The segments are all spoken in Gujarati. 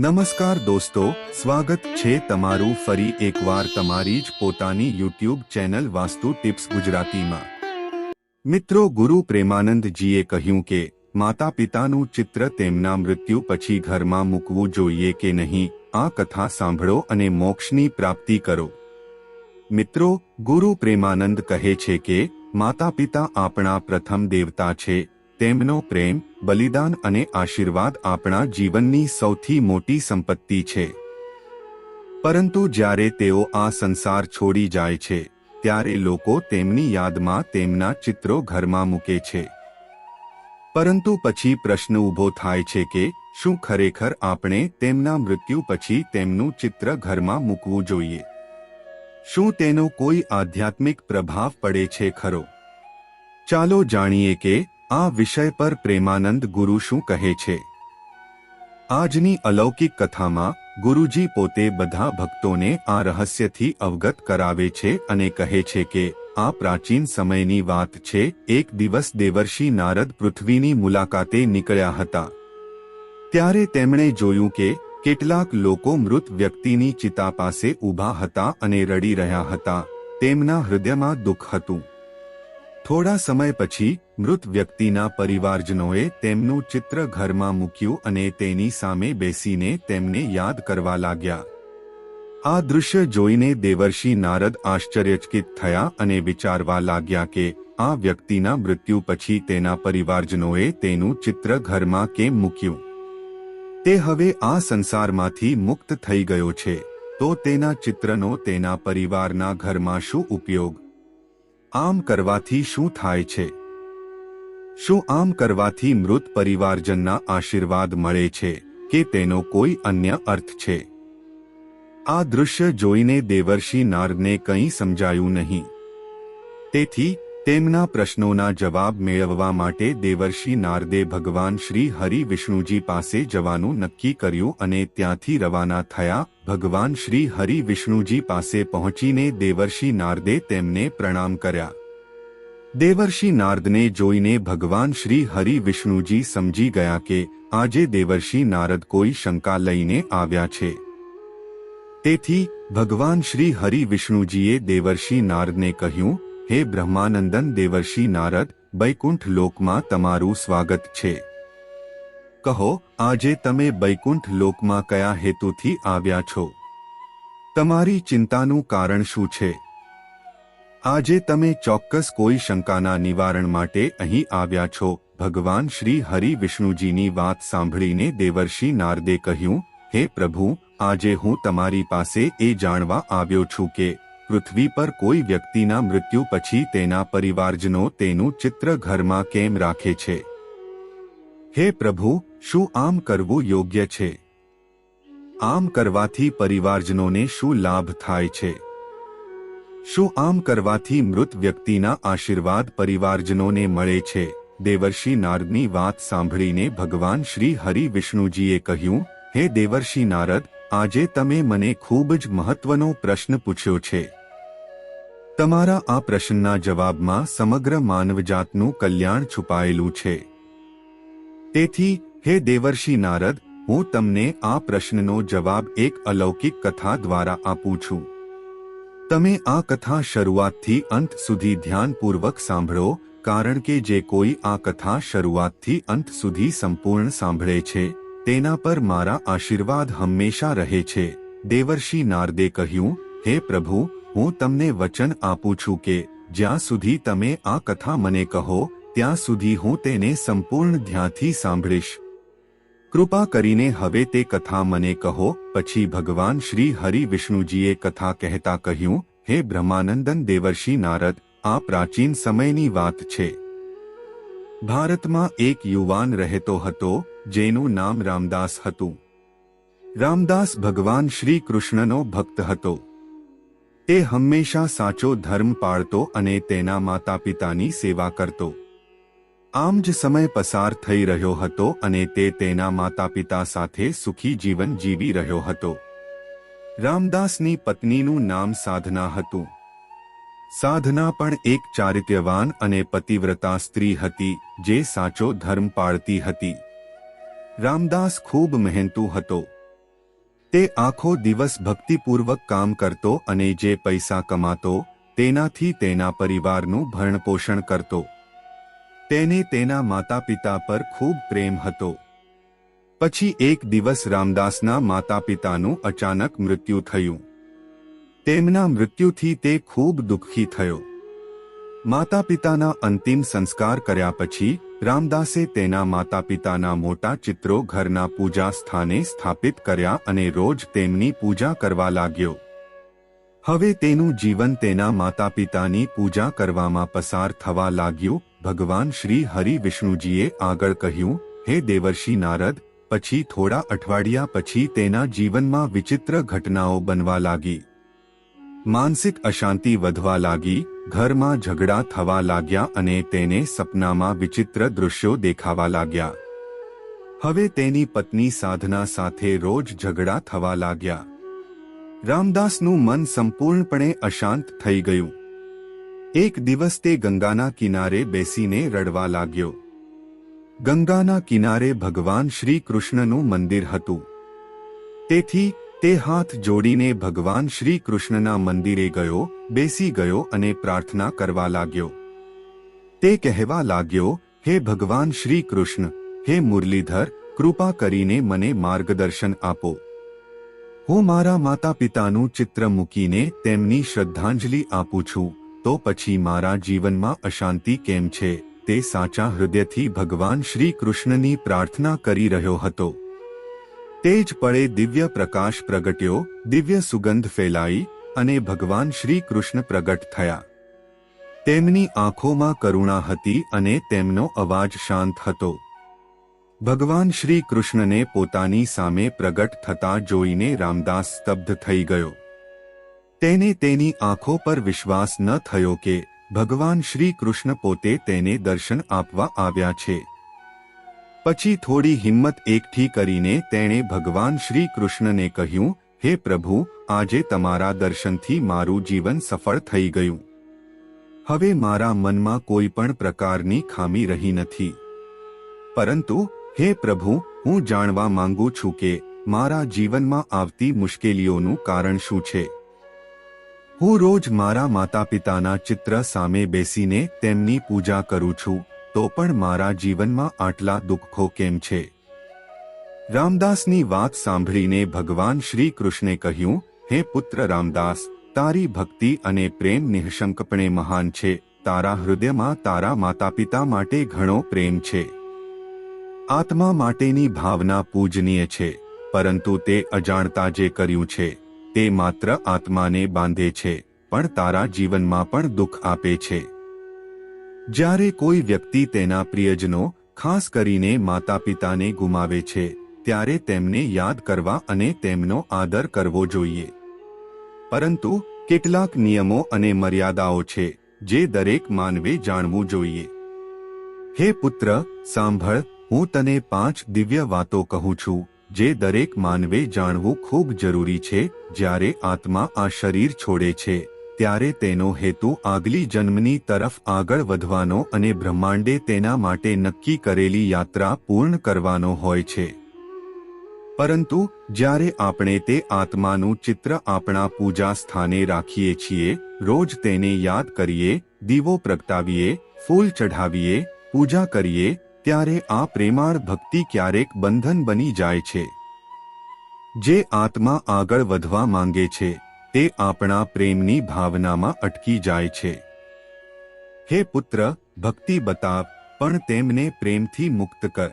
નમસ્કાર દોસ્તો, સ્વાગત છે તમારું ફરી એકવાર તમારી જ પોતાની યુટ્યુબ ચેનલ વાસ્તુ ટિપ્સ ગુજરાતીમાં. મિત્રો, ગુરુ પ્રેમાનંદજીએ કહ્યું કે માતા પિતાનું ચિત્ર તેમના મૃત્યુ પછી ઘરમાં મૂકવું જોઈએ કે નહીં, આ કથા સાંભળો અને મોક્ષની પ્રાપ્તિ કરો. મિત્રો, ગુરુ પ્રેમાનંદ કહે છે કે માતા પિતા આપણા પ્રથમ દેવતા છે તેમનો પ્રેમ, બલિદાન અને આશીર્વાદ આપણા જીવનની સૌથી મોટી સંપત્તિ છે. પરંતુ જ્યારે તેઓ આ સંસાર છોડી જાય છે, ત્યારે લોકો તેમની યાદમાં તેમના ચિત્રો ઘરમાં મૂકે છે. પરંતુ પછી પ્રશ્ન ઊભો થાય છે કે, શું ખરેખર આપણે તેમના મૃત્યુ પછી તેમનું ચિત્ર ઘરમાં મૂકવું જોઈએ? શું તેનો કોઈ આધ્યાત્મિક પ્રભાવ પડે છે ખરો? ચાલો જાણીએ કે આ વિષય પર પ્રેમાનંદ ગુરુ શું કહે છે? આજની અલૌકિક કથામાં ગુરુજી પોતે બધા ભક્તોને આ રહસ્યથી અવગત કરાવે છે અને કહે છે કે, આ પ્રાચીન સમયની વાત છે, એક દિવસ દેવર્ષિ નારદ પૃથ્વીની મુલાકાતે નીકળ્યા હતા. ત્યારે તેમણે જોયું કે, કેટલાક લોકો મૃત વ્યક્તિની ચિતા પાસે ઊભા હતા અને રડી રહ્યા હતા, તેમના હૃદયમાં દુઃખ હતું. થોડા સમય પછી, મૃત વ્યક્તિના પરિવારજનોએ તેમનું ચિત્ર ઘરમાં મૂક્યું અને તેની સામે બેસીને તેમને યાદ કરવા લાગ્યા. આ દૃશ્ય જોઈને દેવર્ષિ નારદ આશ્ચર્યચકિત થયા અને વિચારવા લાગ્યા કે, આ વ્યક્તિના મૃત્યુ પછી તેના પરિવારજનોએ તેનું ચિત્ર ઘરમાં કેમ મૂક્યું? તે હવે આ સંસારમાંથી મુક્ત થઈ ગયો છે, તો તેના ચિત્રનો તેના પરિવારના ઘરમાં શું ઉપયોગ? આમ કરવાથી શું થાય છે? શું આમ કરવાથી મૃત પરિવારજનના આશીર્વાદ મળે છે કે તેનો કોઈ અન્ય અર્થ છે? આ દૃશ્ય જોઈને દેવર્ષિ નારને કંઈ સમજાયું નહીં. તેથી તેમના પ્રશ્નોના જવાબ મેળવવા માટે દેવર્ષિ નારદે ભગવાન શ્રી હરિ વિષ્ણુજી પાસે જવાનું નક્કી કર્યું અને ત્યાંથી રવાના થયા. ભગવાન શ્રી હરિ વિષ્ણુજી પાસે પહોંચીને દેવર્ષિ નારદે તેમને પ્રણામ કર્યા. દેવર્ષિ નારદને જોઈને ભગવાન શ્રી હરિ વિષ્ણુજી સમજી ગયા કે આજે દેવર્ષિ નારદ કોઈ શંકા લઈને આવ્યા છે. તેથી ભગવાન શ્રી હરિ વિષ્ણુજીએ દેવર્ષિ નારદને કહ્યું હે બ્રહ્માનંદન દેવર્ષિ નારદ બૈકુંઠ લોકમાં તમારું સ્વાગત છે. કહો, આજે તમે બૈકુંઠ લોકમાં કયા હેતુથી આવ્યા છો? તમારી ચિંતાનું કારણ શું છે? આજે તમે ચોક્કસ કોઈ શંકાના નિવારણ માટે અહીં આવ્યા છો. ભગવાન શ્રી હરિ વિષ્ણુજીની વાત સાંભળીને દેવર્ષિ નારદે કહ્યું, હે પ્રભુ, આજે હું તમારી પાસે એ જાણવા આવ્યો છું કે પૃથ્વી પર કોઈ વ્યક્તિના મૃત્યુ પછી તેના પરિવારજનો તેનું ચિત્ર ઘરમાં કેમ રાખે છે? હે પ્રભુ, શું આમ કરવું યોગ્ય છે? આમ કરવાથી પરિવારજનોને શું લાભ થાય છે? શું આમ કરવાથી મૃત વ્યક્તિના આશીર્વાદ પરિવારજનોને મળે છે? દેવર્ષિ નારદની વાત સાંભળીને ભગવાન શ્રી હરિ વિષ્ણુજીએ કહ્યું, હે દેવર્ષિ નારદ, આજે તમે મને ખૂબ જ મહત્વનો પ્રશ્ન પૂછ્યો છે. તમારા આ પ્રશ્નના જવાબમાં સમગ્ર માનવજાતનું કલ્યાણ છુપાયેલું છે. તેથી, હે દેવર્ષિ નારદ, હું તમને આ પ્રશ્નનો જવાબ એક અલૌકિક કથા દ્વારા આપું છું. તમે આ કથા શરૂઆતથી અંત સુધી ધ્યાનપૂર્વક સાંભળો, કારણ કે જે કોઈ આ કથા શરૂઆતથી અંત સુધી સંપૂર્ણ સાંભળે છે, તેના પર મારા આશીર્વાદ હંમેશા રહે છે. દેવર્ષિ નારદે કહ્યું, હે પ્રભુ હું તમને વચન આપું છું કે જ્યાં સુધી તમે આ કથા મને કહો, ત્યાં સુધી હું તેને સંપૂર્ણ ધ્યાનથી સાંભળીશ. કૃપા કરીને હવે તે કથા મને કહો, પછી ભગવાન શ્રી હરિ વિષ્ણુજીએ કથા કહેતા કહ્યું, હે બ્રહ્માનંદન દેવર્ષિ નારદ, આ પ્રાચીન સમયની વાત છે. ભારતમાં એક યુવાન રહેતો હતો, જેનું નામ રામદાસ હતું. રામદાસ ભગવાન શ્રી કૃષ્ણનો ભક્ત હતો. તે હંમેશા સાચો ધર્મ પાળતો અને તેના માતા પિતાની સેવા કરતો. આમ જ સમય પસાર થઈ રહ્યો હતો અને તે તેના માતા પિતા સાથે સુખી જીવન જીવી રહ્યો હતો. રામદાસની પત્નીનું નામ સાધના હતું. સાધના પણ એક ચારિત્યવાન અને પતિવ્રતા સ્ત્રી હતી, જે સાચો ધર્મ પાળતી હતી. રામદાસ ખૂબ મહેનતુ હતો. તે આખો દિવસ ભક્તિપૂર્વક કામ કરતો અને જે પૈસા કમાતો, તેનાથી તેના પરિવારનું ભરણપોષણ કરતો. તેને તેના માતા પિતા પર ખૂબ પ્રેમ હતો. પછી એક દિવસ રામદાસના માતા પિતાનું અચાનક મૃત્યુ થયું. તેમના મૃત્યુથી તે ખૂબ દુઃખી થયો. માતા પિતાના અંતિમ સંસ્કાર કર્યા પછી રામદાસે તેના માતા પિતાના મોટા ચિત્રો ઘરના પૂજા સ્થાને સ્થાપિત કર્યા અને રોજ તેમની પૂજા કરવા લાગ્યો. હવે તેનું જીવન તેના માતા પિતાની પૂજા કરવામાં પસાર થવા લાગ્યું. ભગવાન શ્રી હરિ વિષ્ણુજીએ આગળ કહ્યું, હે દેવર્ષિ નારદ, પછી થોડા અઠવાડિયા પછી તેના જીવનમાં વિચિત્ર ઘટનાઓ બનવા લાગી. માનસિક અશાંતિ વધવા લાગી, ઘરમાં ઝઘડા થવા લાગ્યા અને તેને સપનામાં વિચિત્ર દૃશ્યો દેખાવા લાગ્યા. હવે તેની પત્ની સાધના સાથે રોજ ઝઘડા થવા લાગ્યા. રામદાસનું મન સંપૂર્ણપણે અશાંત થઈ ગયું. એક દિવસ તે ગંગાના કિનારે બેસીને રડવા લાગ્યો. ગંગાના કિનારે ભગવાન શ્રી કૃષ્ણનું મંદિર હતું. તેથી તે હાથ જોડીને ભગવાન શ્રી કૃષ્ણના મંદિરે ગયો, બેસી ગયો અને પ્રાર્થના કરવા લાગ્યો. તે કહેવા લાગ્યો, હે ભગવાન શ્રી કૃષ્ણ હે મુરલીધર, કૃપા કરીને મને માર્ગદર્શન આપો. હું મારા માતા પિતાનું ચિત્ર મૂકીને તેમની શ્રદ્ધાંજલિ આપું છું, તો પછી મારા જીવનમાં અશાંતિ કેમ છે? તે સાચા હૃદયથી ભગવાન શ્રી કૃષ્ણની પ્રાર્થના કરી રહ્યો હતો. તે જ દિવ્ય પ્રકાશ પ્રગટ્યો, દિવ્ય સુગંધ ફેલાઈ અને ભગવાન શ્રી કૃષ્ણ પ્રગટ થયા. તેમની આંખોમાં કરુણા હતી અને તેમનો અવાજ શાંત હતો. ભગવાન શ્રી કૃષ્ણને પોતાની સામે પ્રગટ થતા જોઈને રામદાસ સ્તબ્ધ થઈ ગયો. તેને તેની આંખો પર વિશ્વાસ ન થયો કે ભગવાન શ્રી કૃષ્ણ પોતે તેને દર્શન આપવા આવ્યા છે. પછી થોડી હિંમત એકઠી કરીને તેણે ભગવાન શ્રી કૃષ્ણને કહ્યું, હે પ્રભુ, આજે તમારા દર્શનથી મારું જીવન સફળ થઈ ગયું. હવે મારા મનમાં કોઈ પણ પ્રકારની ખામી રહી નથી. પરંતુ, હે પ્રભુ, હું જાણવા માંગુ છું કે મારા જીવનમાં આવતી મુશ્કેલીઓનું કારણ શું છે. હું રોજ મારા માતા પિતાના ચિત્ર સામે બેસીને તેમની પૂજા કરું છું. તો પણ મારા જીવનમાં આટલા દુઃખો કેમ છે? રામદાસની વાત સાંભળીને ભગવાન શ્રી કૃષ્ણે કહ્યું, હે પુત્ર રામદાસ, તારી ભક્તિ અને પ્રેમ નિઃશંકપણે મહાન છે. તારા હૃદયમાં તારા માતા પિતા માટે ઘણો પ્રેમ છે. આત્મા માટેની ભાવના પૂજનીય છે, પરંતુ તે અજાણતા જે કર્યું છે, તે માત્ર આત્માને બાંધે છે, પણ તારા જીવનમાં પણ દુઃખ આપે છે. જ્યારે કોઈ વ્યક્તિ તેના પ્રિયજનો, ખાસ કરીને માતા પિતાને ગુમાવે છે, ત્યારે તેમને યાદ કરવા અને તેમનો આદર કરવો જોઈએ. પરંતુ, કેટલાક નિયમો અને મર્યાદાઓ છે, જે દરેક માનવે જાણવું જોઈએ. હે પુત્ર, સાંભળ, હું તને પાંચ દિવ્ય વાતો કહું છું, જે દરેક માનવે જાણવું ખૂબ જરૂરી છે, જ્યારે આત્મા આ શરીર છોડે છે. ત્યારે તેનો હેતુ આગલી જન્મની તરફ આગળ વધવાનો અને બ્રહ્માંડે તેના માટે નક્કી કરેલી યાત્રા પૂર્ણ કરવાનો હોય છે. પરંતુ, જ્યારે આપણે તે આત્માનું ચિત્ર આપણા પૂજા સ્થાને રાખીએ છીએ, રોજ તેને યાદ કરીએ, દીવો પ્રગટાવીએ, ફૂલ ચઢાવીએ, પૂજા કરીએ, ત્યારે આ પ્રેમાળ ભક્તિ ક્યારેક બંધન બની જાય છે. જે આત્મા આગળ વધવા માંગે છે. તે આપણા પ્રેમની ભાવનામાં અટકી જાય છે. હે પુત્ર, ભક્તિ બતાવ, પણ તેમને પ્રેમથી મુક્ત કર.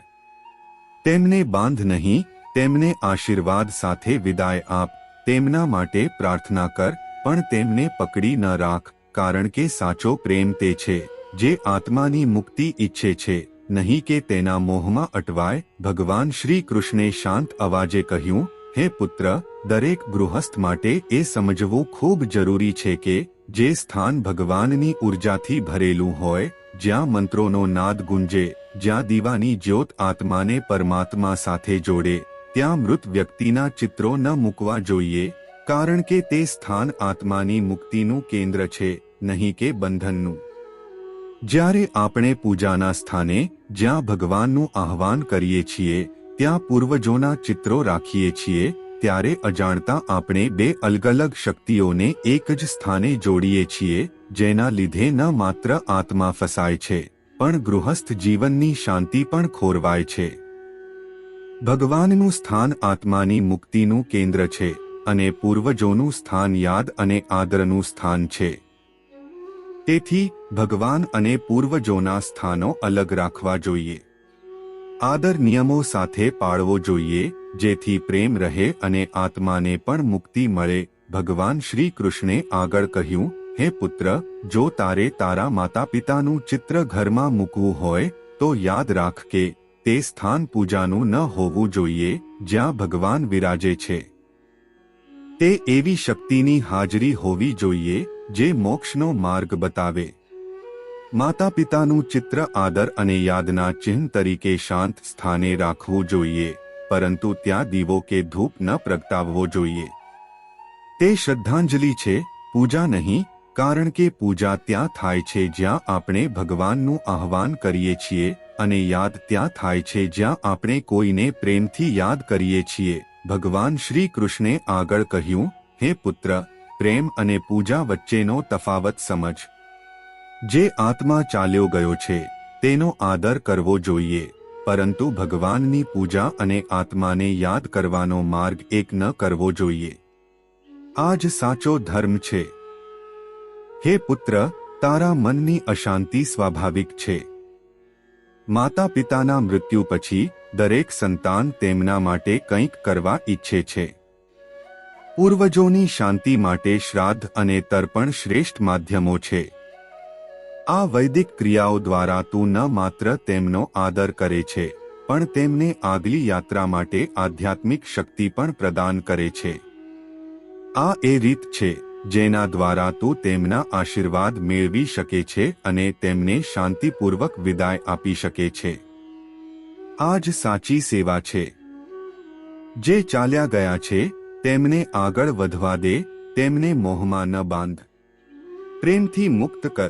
તેમને બાંધ નહીં, તેમને આશીર્વાદ સાથે વિદાય આપ, તેમના માટે પ્રાર્થના કર, પણ તેમને પકડી ન રાખ, કારણ કે સાચો પ્રેમ તે છે, જે આત્માની મુક્તિ ઈચ્છે છે, નહીં કે તેના મોહમાં અટવાય, ભગવાન શ્રી કૃષ્ણે શાંત અવાજે કહ્યું, હે પુત્ર દરેક ગૃહસ્થ માટે એ સમજવું ખૂબ જરૂરી છે કે જે સ્થાન ભગવાનની ઉર્જાથી ભરેલું હોય, જ્યાં મંત્રોનો નાદ ગુંજે, જ્યાં દીવાની જ્યોત આત્માને પરમાત્મા સાથે જોડે, ત્યાં મૃત વ્યક્તિના ચિત્રો ન મૂકવા જોઈએ, કારણ કે તે સ્થાન આત્માની મુક્તિનું કેન્દ્ર છે, નહીં કે બંધનનું. જ્યારે આપણે પૂજાના સ્થાને જ્યાં ભગવાનનું આહવાન કરીએ છીએ, ત્યાં પૂર્વજોના ચિત્રો રાખીએ છીએ ત્યારે અજાણતા આપણે બે અલગ અલગ શક્તિઓને એક જ સ્થાને જોડીએ છીએ, જેના લીધે ન માત્ર આત્મા ફસાય છે, પણ ગૃહસ્થ જીવનની શાંતિ પણ ખોરવાય છે. ભગવાનનું સ્થાન આત્માની મુક્તિનું કેન્દ્ર છે, અને પૂર્વજોનું સ્થાન યાદ અને આદરનું સ્થાન છે. તેથી, ભગવાન અને પૂર્વજોના સ્થાનો અલગ રાખવા જોઈએ. આદર નિયમો સાથે પાળવો જોઈએ, જેથી પ્રેમ રહે અને આત્માને પણ મુક્તિ મળે. ભગવાન શ્રી કૃષ્ણે આગળ કહ્યું, હે પુત્ર, જો તારે તારા માતા પિતાનું ચિત્ર ઘરમાં મૂકવું હોય, તો યાદ રાખ કે તે સ્થાન પૂજાનું ન હોવું જોઈએ, જ્યાં ભગવાન વિરાજે છે. તે એવી શક્તિની હાજરી હોવી જોઈએ, જે મોક્ષનો માર્ગ બતાવે. માતા પિતાનું ચિત્ર આદર અને યાદના ચિહ્ન તરીકે શાંત સ્થાને રાખવું જોઈએ, પરંતુ ત્યાં દીવો કે ધૂપ ન પ્રગટાવવો જોઈએ. તે શ્રદ્ધાંજલિ છે, પૂજા નહીં, કારણ કે પૂજા ત્યાં થાય છે જ્યાં આપણે ભગવાનનું આહવાન કરીએ છીએ, અને યાદ ત્યાં થાય છે જ્યાં આપણે કોઈને પ્રેમથી યાદ કરીએ છીએ. ભગવાન શ્રી કૃષ્ણે આગળ કહ્યું, હે પુત્ર, પ્રેમ અને પૂજા વચ્ચેનો તફાવત સમજ. જે આત્મા ચાલ્યો ગયો છે, તેનો આદર કરવો જોઈએ. પરંતુ ભગવાનની પૂજા અને આત્માને યાદ કરવાનો માર્ગ એક ન કરવો જોઈએ. આ જ સાચો ધર્મ છે. હે પુત્ર, તારા મનની અશાંતિ સ્વાભાવિક છે. માતા પિતાના મૃત્યુ પછી, દરેક સંતાન તેમના માટે કંઈક કરવા ઈચ્છે છે. પૂર્વજોની શાંતિ માટે શ્રાદ્ધ અને તર્પણ શ્રેષ્ઠ માધ્યમો છે. આ વૈદિક ક્રિયાઓ દ્વારા તું ન માત્ર તેમનો આદર કરે છે, પણ તેમને આગલી યાત્રા માટે આધ્યાત્મિક શક્તિ પણ પ્રદાન કરે છે. આ એ રીત છે, જેના દ્વારા તું તેમના આશીર્વાદ મેળવી શકે છે અને તેમને શાંતિપૂર્વક વિદાય આપી શકે છે. આ જ સાચી સેવા છે. જે ચાલ્યા ગયા છે, તેમને આગળ વધવા દે, તેમને મોહમાં ન બાંધ. પ્રેમથી મુક્ત કર.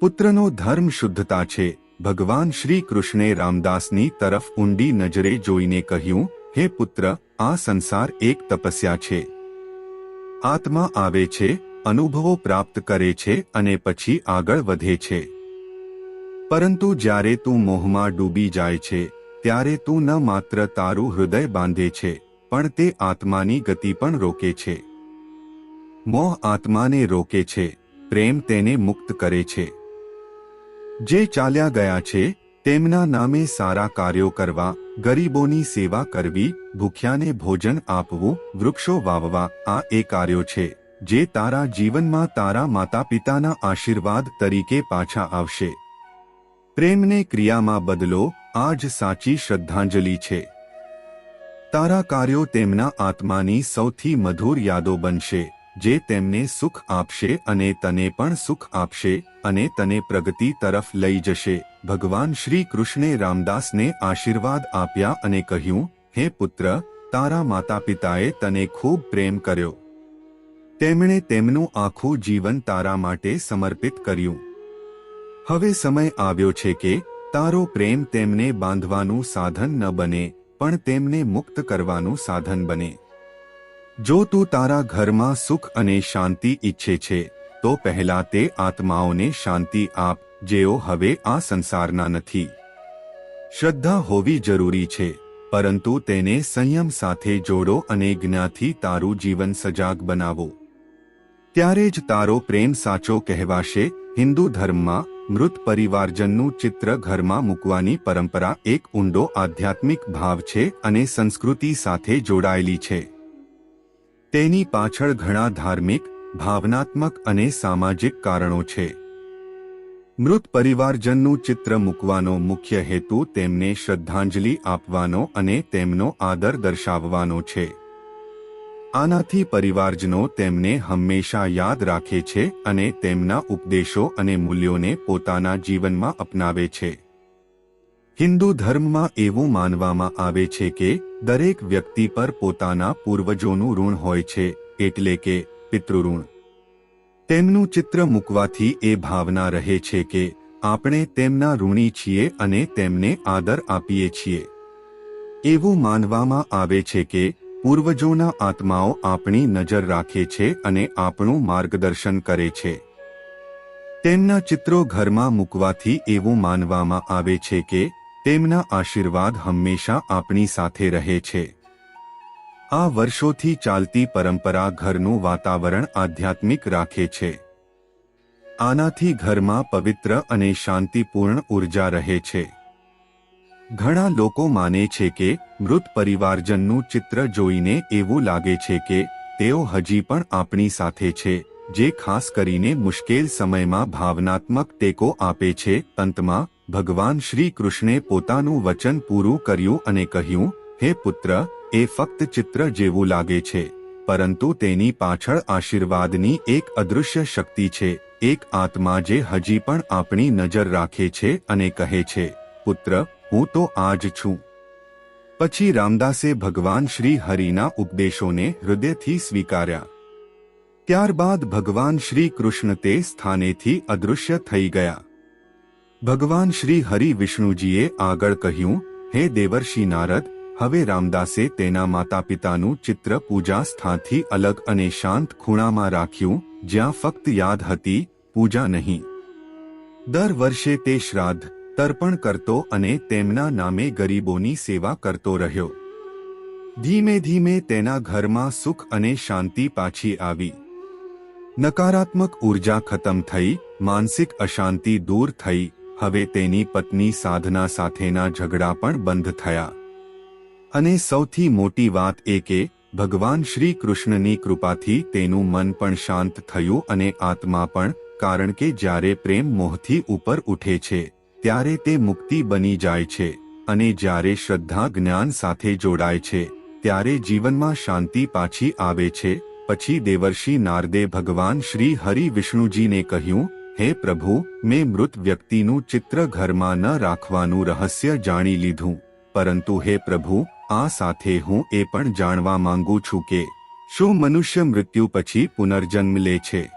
પુત્રનો ધર્મ શુદ્ધતા છે. ભગવાન શ્રી કૃષ્ણે રામદાસની તરફ ઊંડી નજરે જોઈને કહ્યું, હે પુત્ર, આ સંસાર એક તપસ્યા છે. આત્મા આવે છે, અનુભવો પ્રાપ્ત કરે છે અને પછી આગળ વધે છે. પરંતુ જ્યારે તું મોહમાં ડૂબી જાય છે, ત્યારે તું ન માત્ર તારું હૃદય બાંધે છે, પણ તે આત્માની ગતિ પણ રોકે છે. મોહ આત્માને રોકે છે, પ્રેમ તેને મુક્ત કરે છે. જે ચાલ્યા ગયા છે, તેમના નામે સારા કાર્યો કરવા, ગરીબોની સેવા કરવી, ભૂખ્યાને ભોજન આપવું, વૃક્ષો વાવવા, આ એ કાર્યો છે, જે તારા જીવનમાં તારા માતા પિતાના આશીર્વાદ તરીકે પાછા આવશે. પ્રેમને ક્રિયામાં બદલો આ જ સાચી શ્રદ્ધાંજલિ છે. તારા કાર્યો તેમના આત્માની સૌથી મધુર યાદો બનશે. જે તેમને સુખ આપશે અને તને પણ સુખ આપશે અને તને પ્રગતિ તરફ લઈ જશે. ભગવાન શ્રી કૃષ્ણે રામદાસને આશીર્વાદ આપ્યા અને કહ્યું, હે પુત્ર, તારા માતા પિતાએ તને ખૂબ પ્રેમ કર્યો. તેમણે તેમનું આખું જીવન તારા માટે સમર્પિત કર્યું. હવે સમય આવ્યો છે કે તારો પ્રેમ તેમને બાંધવાનું સાધન ન બને, પણ તેમને મુક્ત કરવાનું સાધન બને. જો તું તારા ઘરમાં સુખ અને શાંતિ ઈચ્છે છે, તો પહેલા તે આત્માઓને શાંતિ આપ, જેઓ હવે આ સંસારના નથી. શ્રદ્ધા હોવી જરૂરી છે, પરંતુ તેને સંયમ સાથે જોડો અને જ્ઞાથી તારું જીવન સજાગ બનાવો. ત્યારે જ તારો પ્રેમ સાચો કહેવાશે, હિન્દુ ધર્મમાં, મૃત પરિવારજનનું ચિત્ર ઘરમાં મૂકવાની પરંપરા એક ઊંડો આધ્યાત્મિક ભાવ છે અને સંસ્કૃતિ સાથે જોડાયેલી છે. તેની પાછળ ઘણા ધાર્મિક, ભાવનાત્મક અને સામાજિક કારણો છે. મૃત પરિવારજનનું ચિત્ર મૂકવાનો મુખ્ય હેતુ તેમને શ્રદ્ધાંજલિ આપવાનો અને તેમનો આદર દર્શાવવાનો છે. આનાથી પરિવારજનો તેમને હંમેશા યાદ રાખે છે અને તેમના ઉપદેશો અને મૂલ્યોને પોતાના જીવનમાં અપનાવે છે. હિન્દુ ધર્મમાં એવું માનવામાં આવે છે કે, દરેક વ્યક્તિ પર પોતાના પૂર્વજોનું ઋણ હોય છે, એટલે કે, પિતૃઋણ. તેમનું ચિત્ર મૂકવાથી એ ભાવના રહે છે કે, આપણે તેમના ઋણી છીએ અને તેમને આદર આપીએ છીએ. એવું માનવામાં આવે છે કે, પૂર્વજોના આત્માઓ આપણી નજર રાખે છે અને આપણું માર્ગદર્શન કરે છે. તેમના ચિત્રો ઘરમાં મૂકવાથી એવું માનવામાં આવે છે કે તેમના આશીર્વાદ હંમેશા આપણી સાથે રહે છે. આ વર્ષોથી ચાલતી પરંપરા ઘરનું વાતાવરણ આધ્યાત્મિક રાખે છે. આનાથી ઘરમાં પવિત્ર અને શાંતિપૂર્ણ ઊર્જા રહે છે. ઘણા લોકો માને છે કે મૃત પરિવારજનનું ચિત્ર જોઈને એવું લાગે છે કે તેઓ હજી પણ આપણી સાથે છે, જે ખાસ કરીને મુશ્કેલ સમયમાં ભાવનાત્મક ટેકો આપે છે, અંતમાં ભગવાન શ્રી કૃષ્ણે પોતાનું વચન પૂરું કર્યું અને કહ્યું, હે પુત્ર, એ ફક્ત ચિત્ર જેવું લાગે છે, પરંતુ તેની પાછળ આશીર્વાદની એક અદૃશ્ય શક્તિ છે, એક આત્મા જે હજી પણ આપણી નજર રાખે છે અને કહે છે, પુત્ર, હું તો આ જ છું પછી રામદાસે ભગવાન શ્રી હરિના ઉપદેશોને હૃદયથી સ્વીકાર્યા. ત્યારબાદ ભગવાન શ્રી કૃષ્ણ તે સ્થાનેથી અદૃશ્ય થઈ ગયા. ભગવાન શ્રી હરિ વિષ્ણુજીએ આગળ કહ્યું, હે દેવર્ષિ નારદ, હવે રામદાસે તેના માતા પિતાનું ચિત્ર પૂજા સ્થાનથી અલગ અને શાંત ખૂણામાં રાખ્યું, જ્યાં ફક્ત યાદ હતી, પૂજા નહીં. દર વર્ષે તે શ્રાદ્ધ, તર્પણ કરતો અને તેમના નામે ગરીબોની સેવા કરતો રહ્યો. ધીમે ધીમે તેના ઘરમાં સુખ અને શાંતિ પાછી આવી. નકારાત્મક ઊર્જા ખતમ થઈ, માનસિક અશાંતિ દૂર થઈ. હવે તેની પત્ની સાધના સાથેના ઝઘડા પણ બંધ થયા. અને સૌથી મોટી વાત એ કે, ભગવાન શ્રી કૃષ્ણની કૃપાથી તેનું મન પણ શાંત થયું અને આત્મા પણ, કારણ કે જ્યારે પ્રેમ મોહથી ઉપર ઉઠે છે, ત્યારે તે મુક્તિ બની જાય છે, અને જ્યારે શ્રદ્ધા જ્ઞાન સાથે જોડાય છે, ત્યારે જીવનમાં શાંતિ પાછી આવે છે, પછી દેવર્ષિ નારદે ભગવાન શ્રી હરિ વિષ્ણુજીને કહ્યું હે પ્રભુ, મેં મૃત વ્યક્તિનું ચિત્ર ઘરમાં ન રાખવાનું રહસ્ય જાણી લીધું. પરંતુ હે પ્રભુ, આ સાથે હું એ પણ જાણવા માંગુ છું કે, શું મનુષ્ય મૃત્યુ પછી પુનર્જન્મ લે છે?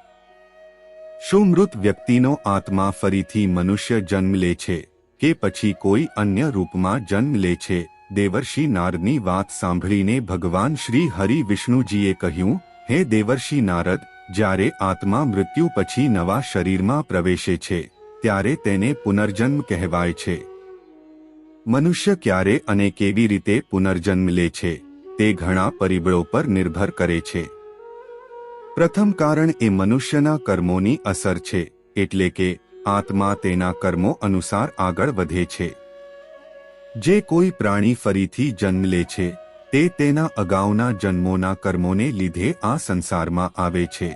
શું મૃત વ્યક્તિનો આત્મા ફરીથી મનુષ્ય જન્મ લે છે? કે પછી કોઈ અન્ય રૂપમાં જન્મ લે છે? દેવર્ષિ નારની વાત સાંભળીને ભગવાન શ્રી હરિ વિષ્ણુજીએ કહ્યું, હે દેવર્ષિ નારદ જ્યારે આત્મા મૃત્યુ પછી નવા શરીરમાં પ્રવેશે છે, ત્યારે તેને પુનર્જન્મ કહેવાય છે. મનુષ્ય ક્યારે અને કેવી રીતે પુનર્જન્મ લે છે, તે ઘણા પરિબળો પર નિર્ભર કરે છે. પ્રથમ કારણ એ મનુષ્યના કર્મોની અસર છે, એટલે કે આત્મા તેના કર્મો અનુસાર આગળ વધે છે. જે કોઈ પ્રાણી ફરીથી જન્મ લે છે તે તેના અગાઉના જન્મોના કર્મોને લીધે આ સંસારમાં આવે છે.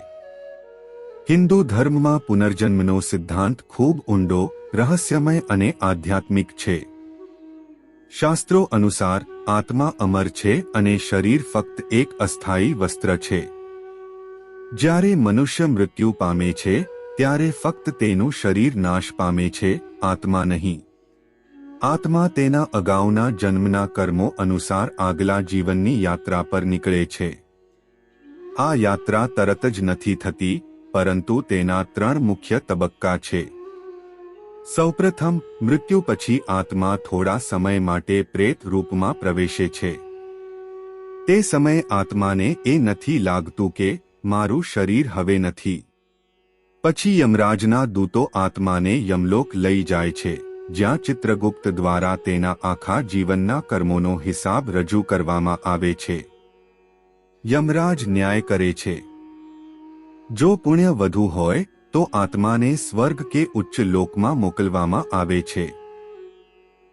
હિન્દુ ધર્મમાં પુનર્જન્મનો સિદ્ધાંત ખૂબ ઊંડો, રહસ્યમય અને આધ્યાત્મિક છે. શાસ્ત્રો અનુસાર, આત્મા અમર છે અને શરીર ફક્ત એક અસ્થાયી વસ્ત્ર છે. જ્યારે મનુષ્ય મૃત્યુ પામે છે, ત્યારે ફક્ત તેનું શરીર નાશ પામે છે, આત્મા નહીં. આત્મા તેના અગાઉના જન્મના કર્મો અનુસાર આગલા જીવનની યાત્રા પર નીકળે છે. આ યાત્રા તરત જ નથી થતી, પરંતુ તેના ત્રણ મુખ્ય તબક્કા છે. સૌપ્રથમ, મૃત્યુ પછી આત્મા થોડા સમય માટે પ્રેત રૂપમાં પ્રવેશે છે. તે સમયે આત્માને એ નથી લાગતું કે, મારું શરીર હવે નથી. પછી યમરાજના દૂતો આત્માને યમલોક લઈ જાય છે. જ્યાં ચિત્રગુપ્ત દ્વારા તેના આખા જીવનના કર્મોનો હિસાબ રજૂ કરવામાં આવે છે. યમરાજ ન્યાય કરે છે. જો પુણ્ય વધુ હોય, તો આત્માને સ્વર્ગ કે ઉચ્ચ લોકમાં મોકલવામાં આવે છે.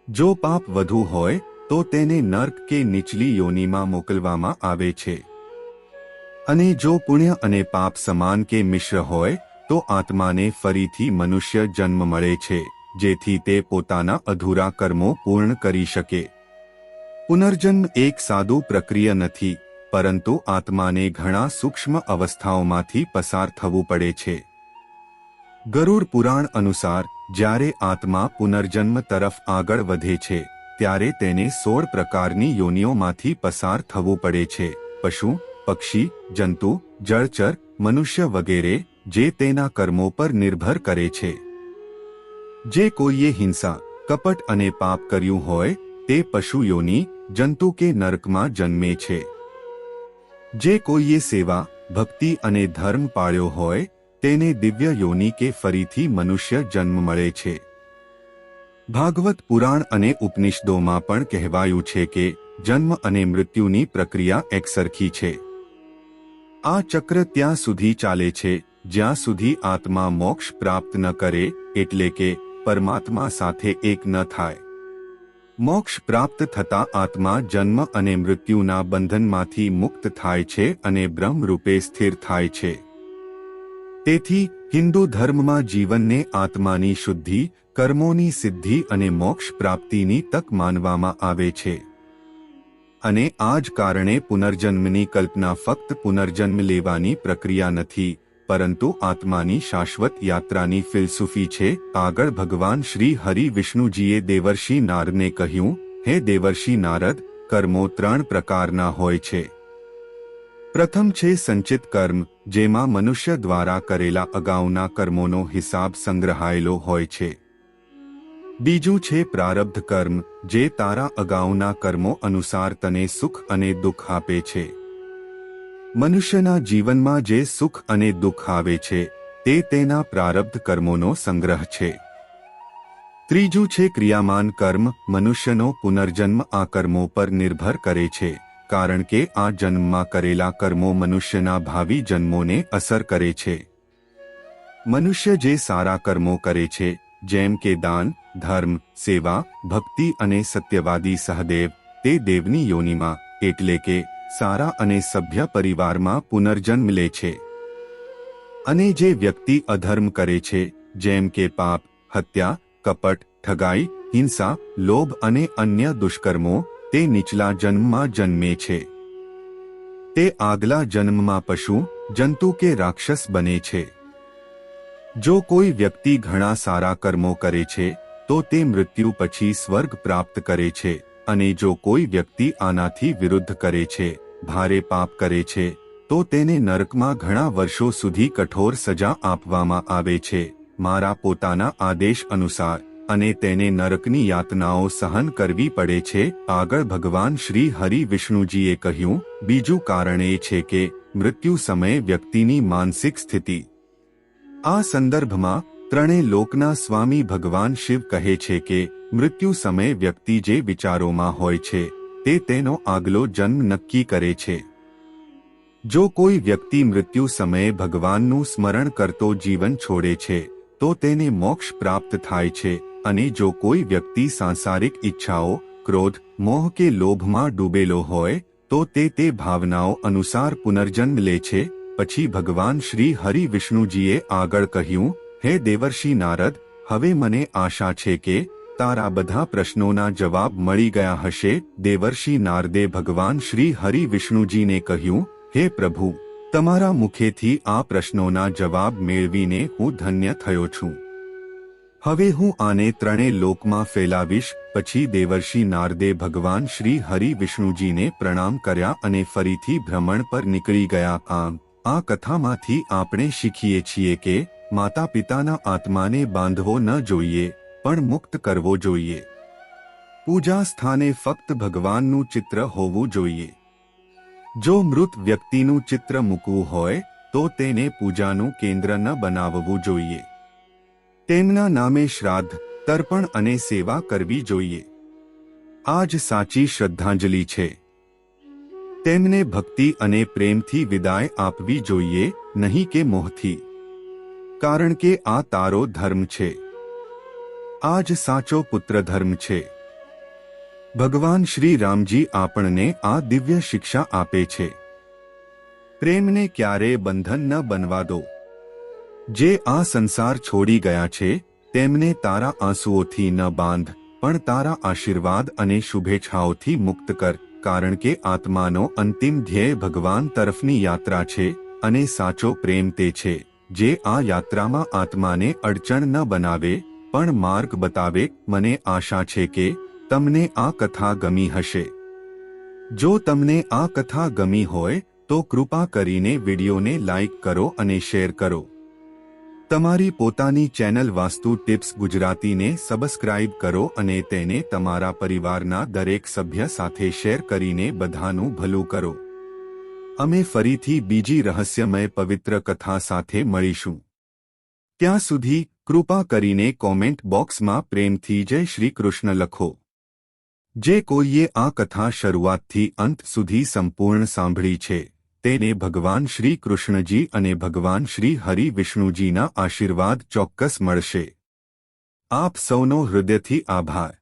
જો પાપ વધુ હોય, તો તેને નર્ક કે નીચલી યોનિમાં મોકલવામાં આવે છે. અને જો પુણ્ય અને પાપ સમાન કે મિશ્ર હોય, તો આત્માને ફરીથી મનુષ્ય જન્મ મળે છે. જેથી તે પોતાના અધૂરા કર્મો પૂર્ણ કરી શકે. પુનર્જન્મ એક સાદું પ્રક્રિયા નથી, પરંતુ આત્માને ઘણા સૂક્ષ્મ અવસ્થાઓમાંથી પસાર થવું પડે છે. ગરુડ પુરાણ અનુસાર, જ્યારે આત્મા પુનર્જન્મ તરફ આગળ વધે છે, ત્યારે તેને સોળ પ્રકારની યોનિઓમાંથી પસાર થવું પડે છે, પશુ, પક્ષી, જંતુ, જળચર, મનુષ્ય વગેરે, જે તેના કર્મો પર નિર્ભર કરે છે. જે કોઈએ હિંસા, કપટ અને પાપ કર્યું હોય, તે પશુ યોની જંતુ કે નરકમાં જન્મે છે. જે કોઈએ સેવા, ભક્તિ અને ધર્મ પાળ્યો હોય, તેને દિવ્ય યોની કે ફરીથી મનુષ્ય જન્મ મળે છે. ભાગવત પુરાણ અને ઉપનિષદોમાં પણ કહેવાયું છે કે, જન્મ અને મૃત્યુની પ્રક્રિયા એકસરખી છે. આ ચક્ર ત્યાં સુધી ચાલે છે, જ્યાં સુધી આત્મા મોક્ષ પ્રાપ્ત ન કરે, એટલે કે પરમાત્મા સાથે એક ન થાય. મોક્ષ પ્રાપ્ત થતા આત્મા જન્મ અને મૃત્યુના બંધનમાંથી મુક્ત થાય છે અને બ્રહ્મરૂપે સ્થિર થાય છે. તેથી, હિન્દુ ધર્મમાં જીવનને આત્માની શુદ્ધિ, કર્મોની સિદ્ધિ અને મોક્ષ પ્રાપ્તિની તક માનવામાં આવે છે. અને આ જ કારણે પુનર્જન્મની કલ્પના ફક્ત પુનર્જન્મ લેવાની પ્રક્રિયા નથી પરંતુ આત્માની શાશ્વત યાત્રાની ફિલસુફી છે. આગળ ભગવાન શ્રી હરિ વિષ્ણુજીએ દેવર્ષિ નારને કહ્યું, હે દેવર્ષિ નારદ, કર્મો ત્રણ પ્રકારના હોય છે. પ્રથમ છે સંચિત કર્મ, જેમાં મનુષ્ય દ્વારા કરેલા અગાઉના કર્મોનો હિસાબ સંગ્રહાયેલો હોય છે. બીજું છે પ્રારબ્ધ કર્મ, જે તારા અગાઉના કર્મો અનુસાર તને સુખ અને દુઃખ આપે છે. મનુષ્યના જીવનમાં જે સુખ અને દુઃખ આવે છે, તે તેના પ્રારબ્ધ કર્મોનો સંગ્રહ છે. ત્રીજું છે ક્રિયામાન કર્મ, મનુષ્યનો પુનર્જન્મ આ કર્મો પર નિર્ભર કરે છે, કારણ કે આ જન્મમાં કરેલા કર્મો મનુષ્યના ભાવિ જન્મોને અસર કરે છે. મનુષ્ય જે સારા કર્મો કરે છે, જેમ કે દાન, ધર્મ, સેવા, ભક્તિ અને સત્યવાદી સહદેવ, તે દેવની યોનિમાં, એટલે કે સારા અને સભ્ય પરિવારમાં પુનર્જન્મ લે છે. અને જે વ્યક્તિ અધર્મ કરે છે, જેમ કે પાપ, હત્યા, કપટ, ઠગાઈ, હિંસા, લોભ અને અન્ય દુષ્કર્મો, તે નીચલા જન્મમાં જન્મે છે. તે આગલા જન્મમાં પશુ, જંતુ કે રાક્ષસ બને છે. જો કોઈ વ્યક્તિ ઘણા સારા કર્મો કરે છે, તો તે મૃત્યુ પછી સ્વર્ગ પ્રાપ્ત કરે છે. અને જો કોઈ વ્યક્તિ આનાથી વિરુદ્ધ કરે છે, ભારે પાપ કરે છે, તો તેને નરકમાં ઘણા વર્ષો સુધી કઠોર સજા આપવામાં આવે છે. મારા પોતાના આદેશ અનુસાર અને તેને નરકની યાતનાઓ સહન કરવી પડે છે. આગળ ભગવાન શ્રી હરિ વિષ્ણુજીએ કહ્યું, બીજું કારણ એ છે કે મૃત્યુ સમયે વ્યક્તિની માનસિક સ્થિતિ. આ સંદર્ભમાં ત્રણેય લોકના સ્વામી ભગવાન શિવ કહે છે કે, મૃત્યુ સમયે વ્યક્તિ જે વિચારોમાં હોય છે, તે તેનો આગલો જન્મ નક્કી કરે છે. જો કોઈ વ્યક્તિ મૃત્યુ સમયે ભગવાનનું સ્મરણ કરતો જીવન છોડે છે, તો તેને મોક્ષ પ્રાપ્ત થાય છે અને જો કોઈ વ્યક્તિ સાંસારિક ઈચ્છાઓ, ક્રોધ, મોહ કે લોભમાં ડૂબેલો હોય, તો તે તે ભાવનાઓ અનુસાર પુનર્જન્મ લે છે. પછી ભગવાન શ્રી હરિ વિષ્ણુજીએ આગળ કહ્યું હે દેવર્ષિ નારદ, હવે મને આશા છે કે તારા બધા પ્રશ્નોના જવાબ મળી ગયા હશે. દેવર્ષિ નારદે ભગવાન શ્રી હરિ વિષ્ણુજીને કહ્યું, હે પ્રભુ, તમારા મુખેથી આ પ્રશ્નોના જવાબ મેળવીને હું ધન્ય થયો છું. હવે હું આને ત્રણે લોકમાં ફેલાવીશ. પછી દેવર્ષિ નારદે ભગવાન શ્રી હરિ વિષ્ણુજીને પ્રણામ કર્યા અને ફરીથી ભ્રમણ પર નીકળી ગયા. આમ આ કથામાંથી આપણે શીખીએ છીએ કે માતા પિતાના આત્માને બાંધવો ન જોઈએ, પણ મુક્ત કરવો જોઈએ. પૂજા સ્થાને ફક્ત ભગવાનનું ચિત્ર હોવું જોઈએ. જો મૃત વ્યક્તિનું ચિત્ર મૂકવું હોય, તો તેને પૂજાનું કેન્દ્ર ન બનાવવું જોઈએ. તેમના નામે શ્રાદ્ધ, તર્પણ અને સેવા કરવી જોઈએ. આ જ સાચી શ્રદ્ધાંજલિ છે. તેમને ભક્તિ અને પ્રેમથી વિદાય આપવી જોઈએ, નહીં કે મોહથી. કારણ કે આ તારો ધર્મ છે. આ જ સાચો પુત્ર ધર્મ છે. ભગવાન શ્રી રામજી આપણને આ દિવ્ય શિક્ષા આપે છે. પ્રેમને ક્યારે બંધન ન બનવા દો. જે આ સંસાર છોડી ગયા છે, તેમને તારા આંસુઓથી ન બાંધ, પણ તારા આશીર્વાદ અને શુભેચ્છાઓથી મુક્ત કર, કારણ કે આત્માનો અંતિમ ધ્યેય ભગવાન તરફની યાત્રા છે અને સાચો પ્રેમ તે છે. જે આ યાત્રામાં આત્માને અડચણ ન બનાવે, પણ માર્ગ બતાવે, મને આશા છે કે તમને આ કથા ગમી હશે. જો તમને આ કથા ગમી હોય, તો કૃપા કરીને વિડીયોને લાઇક કરો અને શેર કરો. તમારી પોતાની ચેનલ વાસ્તુ ટિપ્સ ગુજરાતીને સબસ્ક્રાઇબ કરો અને તેને તમારા પરિવારના દરેક સભ્ય સાથે શેર કરીને બધાનું ભલું કરો. અમે ફરીથી બીજી રહસ્યમય પવિત્ર કથા સાથે મળીશું. ત્યાં સુધી કૃપા કરીને કોમેન્ટ બોક્સમાં પ્રેમથી જય શ્રી કૃષ્ણ લખો. જે કોઈએ આ કથા શરૂઆતથી અંત સુધી સંપૂર્ણ સાંભળી છે, તેને ભગવાન શ્રી કૃષ્ણજી અને ભગવાન શ્રી હરિ વિષ્ણુજીના આશીર્વાદ ચોક્કસ મળશે. આપ સૌનો હૃદયથી આભાર.